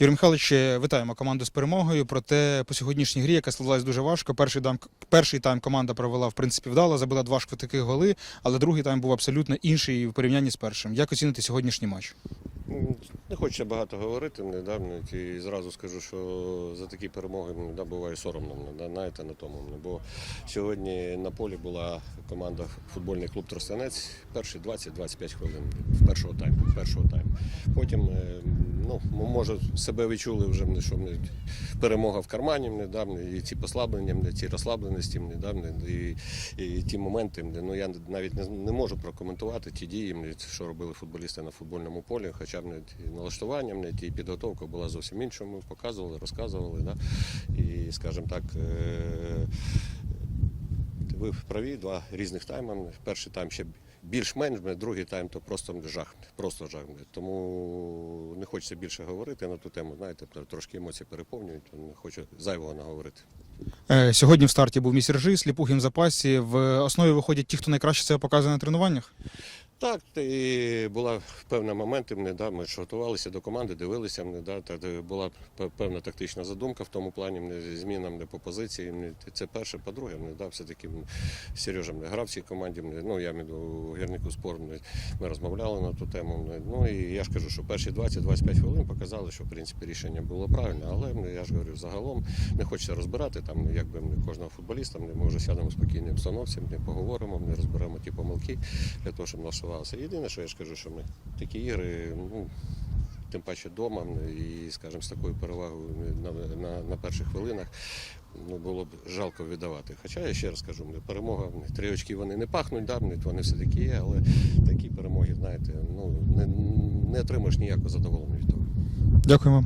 Юрій Михайлович, вітаємо команду з перемогою. Проте по сьогоднішній грі, яка складалась дуже важко. Перший тайм, перший тайм команда провела в принципі вдало, забила два швидких голи, але другий тайм був абсолютно інший в порівнянні з першим. Як оцінити сьогоднішній матч? Ну, Не хочеться багато говорити, не да, і зразу скажу, що за такі перемоги мені, да, буває соромно, да, знаєте, на тому. Бо сьогодні на полі була команда футбольний клуб Тростянець перші 20-25 хвилин першого тайму. Першого тайму. Потім е, ну, може себе відчули вже, що мені, перемога в кармані, мені, да, мені, і ці послаблення, мені, ці розслабленості, мені, да, мені, і, і ті моменти. мені, Ну, я навіть не, не можу прокоментувати ті дії, мені, що робили футболісти на футбольному полі, хоча б налаштування, мені, ті підготовка була зовсім іншою. Ми показували, розказували. Да? І, скажімо так, е, ви праві, два різних тайми. Перший тайм ще більш-менш, другий тайм то просто жах, просто жах. Тому не хочеться більше говорити на ту тему. Знаєте, трошки емоції переповнюють, не хочу зайвого наговорити. Е, Сьогодні в старті був місіржи, сліпухін в запасі. В основі виходять ті, хто найкраще себе показує на тренуваннях. Так, і була певна моменти. Мене, да, ми ж до команди, дивилися. Мене, да, та, була певна тактична задумка в тому плані, мене, зі змінами по позиції. Мене, це перше, по-друге, мене, да, все-таки мене, Сережа мене, грав в цій команді. Мене, ну, я маю у гірнику спорт, мене, ми розмовляли на ту тему. Мене, ну і я ж кажу, що перші 20-25 хвилин показали, що в принципі рішення було правильне, але мене, я ж говорю, загалом не хочеться розбирати там, якби мене, кожного футболіста. Мене, ми вже сядемо в спокійній обстановці, ми поговоримо, ми розберемо ті помилки для того, щоб налаштувалося. Єдине, що я ж кажу, що ми такі ігри, ну, тим паче вдома, і, скажімо, з такою перевагою на, на, на перших хвилинах. Ну, було б жалко віддавати. Хоча я ще раз кажу, перемога, три очки вони не пахнуть, да, вони все таки є, але такі перемоги, знаєте, ну, не, не отримаєш ніякого задоволення від того. Дякуємо.